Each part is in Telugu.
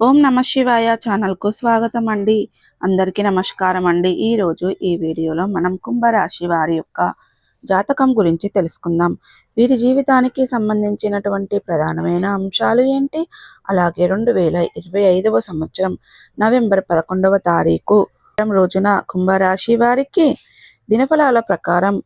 ఓం నమ శివాయ ఛానల్కు స్వాగతం అండి అందరికీ నమస్కారం అండి ఈరోజు ఈ వీడియోలో మనం కుంభరాశి వారి యొక్క జాతకం గురించి తెలుసుకుందాం. వీరి జీవితానికి సంబంధించినటువంటి ప్రధానమైన అంశాలు ఏంటి? అలాగే రెండు వేల ఇరవై ఐదవ సంవత్సరం నవంబర్ పదకొండవ తారీఖు రోజున కుంభరాశి వారికి దినఫలాల ప్రకారం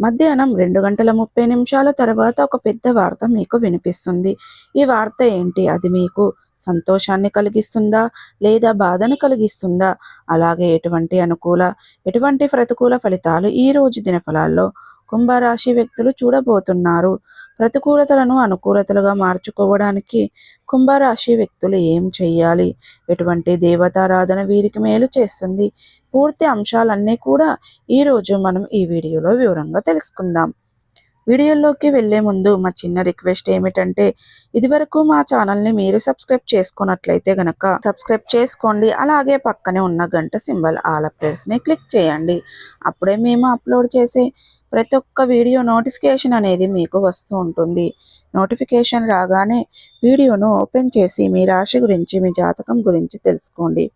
మధ్యాహ్నం రెండు గంటల ముప్పై నిమిషాల తర్వాత ఒక పెద్ద వార్త మీకు వినిపిస్తుంది. ఈ వార్త ఏంటి? అది మీకు సంతోషాన్ని కలిగిస్తుందా లేదా బాధను కలిగిస్తుందా? అలాగే ఎటువంటి అనుకూల ఎటువంటి ప్రతికూల ఫలితాలు ఈ రోజు దినఫలాల్లో కుంభరాశి వ్యక్తులు చూడబోతున్నారు? ప్రతికూలతలను అనుకూలతలుగా మార్చుకోవడానికి కుంభరాశి వ్యక్తులు ఏం చేయాలి ఎటువంటి దేవతారాధన వీరికి మేలు చేస్తుంది? పూర్తి అంశాలన్నీ కూడా ఈరోజు మనం ఈ వీడియోలో వివరంగా తెలుసుకుందాం. వీడియోలోకి వెళ్ళే ముందు మా చిన్న రిక్వెస్ట్ ఏమిటంటే ఇదివరకు మా ఛానల్ని మీరు సబ్స్క్రైబ్ చేసుకున్నట్లయితే గనక సబ్స్క్రైబ్ చేసుకోండి. అలాగే పక్కనే ఉన్న గంట సింబల్ ఆల్ అప్డేట్స్ని క్లిక్ చేయండి. అప్పుడే మేము అప్లోడ్ చేసే ప్రతి ఒక్క వీడియో నోటిఫికేషన్ అనేది మీకు వస్తూ ఉంటుంది. నోటిఫికేషన్ రాగానే వీడియోను ఓపెన్ చేసి మీ రాశి గురించి మీ జాతకం గురించి తెలుసుకోండి.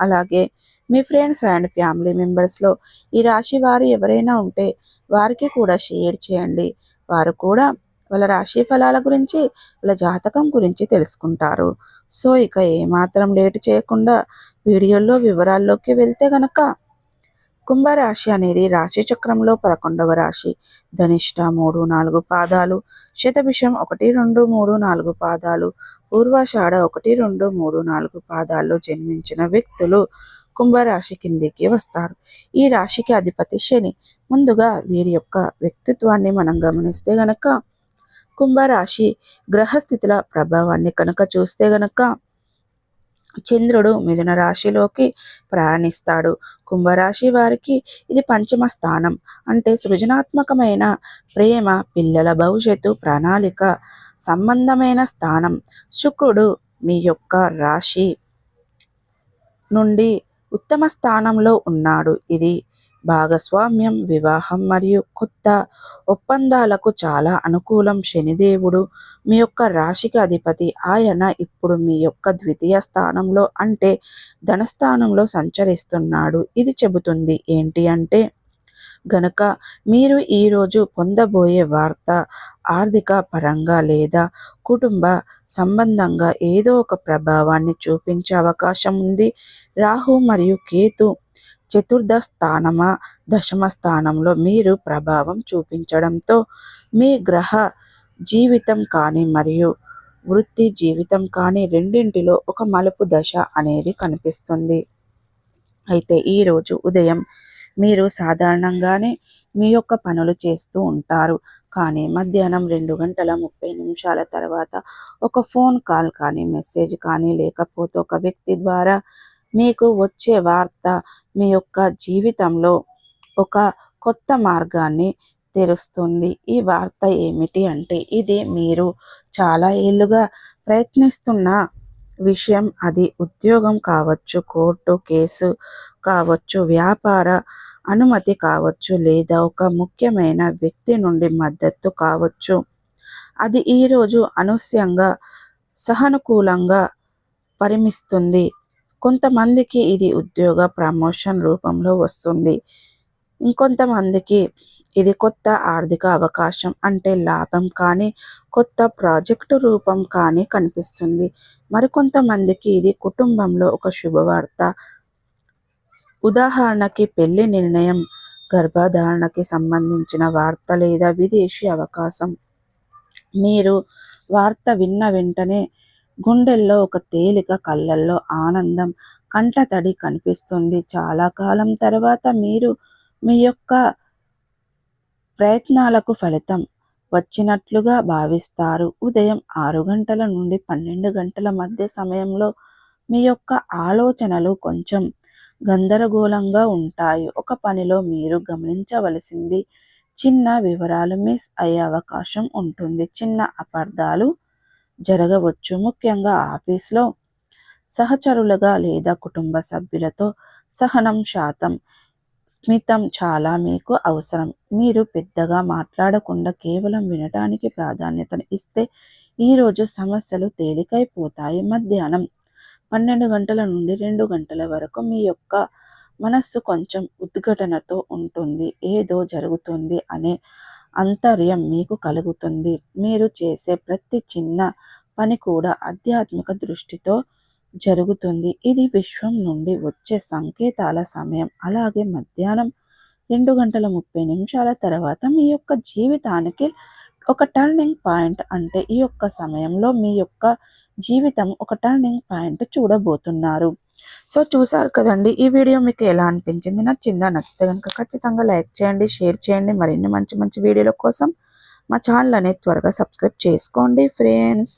అలాగే మీ ఫ్రెండ్స్ అండ్ ఫ్యామిలీ మెంబర్స్లో ఈ రాశి వారు ఎవరైనా ఉంటే వారికి కూడా షేర్ చేయండి. వారు కూడా వాళ్ళ రాశి ఫలాల గురించి వాళ్ళ జాతకం గురించి తెలుసుకుంటారు. సో ఇక ఏమాత్రం లేటు చేయకుండా వీడియోలో వివరాల్లోకి వెళ్తే గనక కుంభరాశి అనేది రాశి చక్రంలో పదకొండవ రాశి. ధనిష్ట మూడు నాలుగు పాదాలు శతభిషం ఒకటి రెండు మూడు నాలుగు పాదాలు పూర్వాషాఢ ఒకటి రెండు మూడు నాలుగు పాదాల్లో జన్మించిన వ్యక్తులు కుంభరాశి కిందికి వస్తారు. ఈ రాశికి అధిపతి శని. ముందుగా వీరి యొక్క వ్యక్తిత్వాన్ని మనం గమనిస్తే గనక కుంభరాశి గ్రహస్థితుల ప్రభావాన్ని కనుక చూస్తే గనక చంద్రుడు మిథున రాశిలోకి ప్రయాణిస్తాడు. కుంభరాశి వారికి ఇది పంచమ స్థానం. అంటే సృజనాత్మకమైన ప్రేమ పిల్లల భవిష్యత్తు ప్రణాళిక సంబంధమైన స్థానం. శుక్రుడు మీ యొక్క రాశి నుండి ఉత్తమ స్థానంలో ఉన్నాడు. ఇది భాగస్వామ్యం వివాహం మరియు కొత్త ఒప్పందాలకు చాలా అనుకూలం శనిదేవుడు మీ యొక్క రాశికి అధిపతి. ఆయన ఇప్పుడు మీ యొక్క ద్వితీయ స్థానంలో అంటే ధనస్థానంలో సంచరిస్తున్నాడు. ఇది చెబుతుంది. ఏంటి అంటే గనక మీరు ఈరోజు పొందబోయే వార్త ఆర్థిక పరంగా లేదా కుటుంబ సంబంధంగా ఏదో ఒక ప్రభావాన్ని చూపించే అవకాశం ఉంది. రాహు మరియు కేతు చతుర్థ స్థానమా దశమ స్థానంలో మీరు ప్రభావం చూపించడంతో మీ గ్రహ జీవితం కానీ మరియు వృత్తి జీవితం కానీ రెండింటిలో ఒక మలుపు దశ అనేది కనిపిస్తుంది. అయితే ఈరోజు ఉదయం మీరు సాధారణంగానే మీ యొక్క పనులు చేస్తూ ఉంటారు. కానీ మధ్యాహ్నం రెండు గంటల ముప్పై నిమిషాల తర్వాత ఒక ఫోన్ కాల్ కానీ మెసేజ్ కానీ లేకపోతే ఒక వ్యక్తి ద్వారా మీకు వచ్చే వార్త మీ యొక్క జీవితంలో ఒక కొత్త మార్గాన్ని తెరుస్తుంది. ఈ వార్త ఏమిటి అంటే ఇది మీరు చాలా ఏళ్ళుగా ప్రయత్నిస్తున్న విషయం. అది ఉద్యోగం కావచ్చు కోర్టు కేసు కావచ్చు వ్యాపార అనుమతి కావచ్చు లేదా ఒక ముఖ్యమైన వ్యక్తి నుండి మద్దతు కావచ్చు. అది ఈరోజు అనూస్యంగా సహనుకూలంగా పరిమిస్తుంది. కొంతమందికి ఇది ఉద్యోగ ప్రమోషన్ రూపంలో వస్తుంది. ఇంకొంతమందికి ఇది కొత్త ఆర్థిక అవకాశం అంటే లాభం కానీ కొత్త ప్రాజెక్టు రూపం కానీ కనిపిస్తుంది. మరికొంతమందికి ఇది కుటుంబంలో ఒక శుభవార్త. ఉదాహరణకి పెళ్ళి నిర్ణయం గర్భధారణకి సంబంధించిన వార్త లేదా విదేశీ అవకాశం. మీరు వార్త విన్న వెంటనే గుండెల్లో ఒక తేలిక కళ్ళల్లో ఆనందం కంటతడి కనిపిస్తుంది. చాలా కాలం తర్వాత మీరు మీ యొక్క ప్రయత్నాలకు ఫలితం వచ్చినట్లుగా భావిస్తారు. ఉదయం ఆరు గంటల నుండి పన్నెండు గంటల మధ్య సమయంలో మీ యొక్క ఆలోచనలు కొంచెం గందరగోళంగా ఉంటాయి. ఒక పనిలో మీరు గమనించవలసింది చిన్న వివరాలు మిస్ అయ్యే అవకాశం ఉంటుంది. చిన్న అపార్థాలు జరగవచ్చు. ముఖ్యంగా ఆఫీస్లో సహచరులుగా లేదా కుటుంబ సభ్యులతో సహనం శాతం స్మితం చాలా మీకు అవసరం. మీరు పెద్దగా మాట్లాడకుండా కేవలం వినటానికి ప్రాధాన్యతను ఇస్తే ఈరోజు సమస్యలు తేలికైపోతాయి. మధ్యాహ్నం పన్నెండు గంటల నుండి రెండు గంటల వరకు మీ యొక్క మనస్సు కొంచెం ఉద్ఘటనతో ఉంటుంది. ఏదో జరుగుతుంది అనే అంతర్యం మీకు కలుగుతుంది. మీరు చేసే ప్రతి చిన్న పని కూడా ఆధ్యాత్మిక దృష్టితో జరుగుతుంది. ఇది విశ్వం నుండి వచ్చే సంకేతాల సమయం. అలాగే మధ్యాహ్నం రెండు గంటల ముప్పై నిమిషాల తర్వాత మీ యొక్క జీవితానికి ఒక టర్నింగ్ పాయింట్ అంటే ఈ యొక్క సమయంలో మీ యొక్క జీవితం ఒక టర్నింగ్ పాయింట్ చూడబోతున్నారు. సో చూసారు కదండి ఈ వీడియో మీకు ఎలా అనిపించింది? నచ్చిందా? నచ్చితే కనుక ఖచ్చితంగా లైక్ చేయండి షేర్ చేయండి. మరిన్ని మంచి మంచి వీడియోల కోసం మా ఛానల్ అనేది త్వరగా సబ్స్క్రైబ్ చేసుకోండి ఫ్రెండ్స్.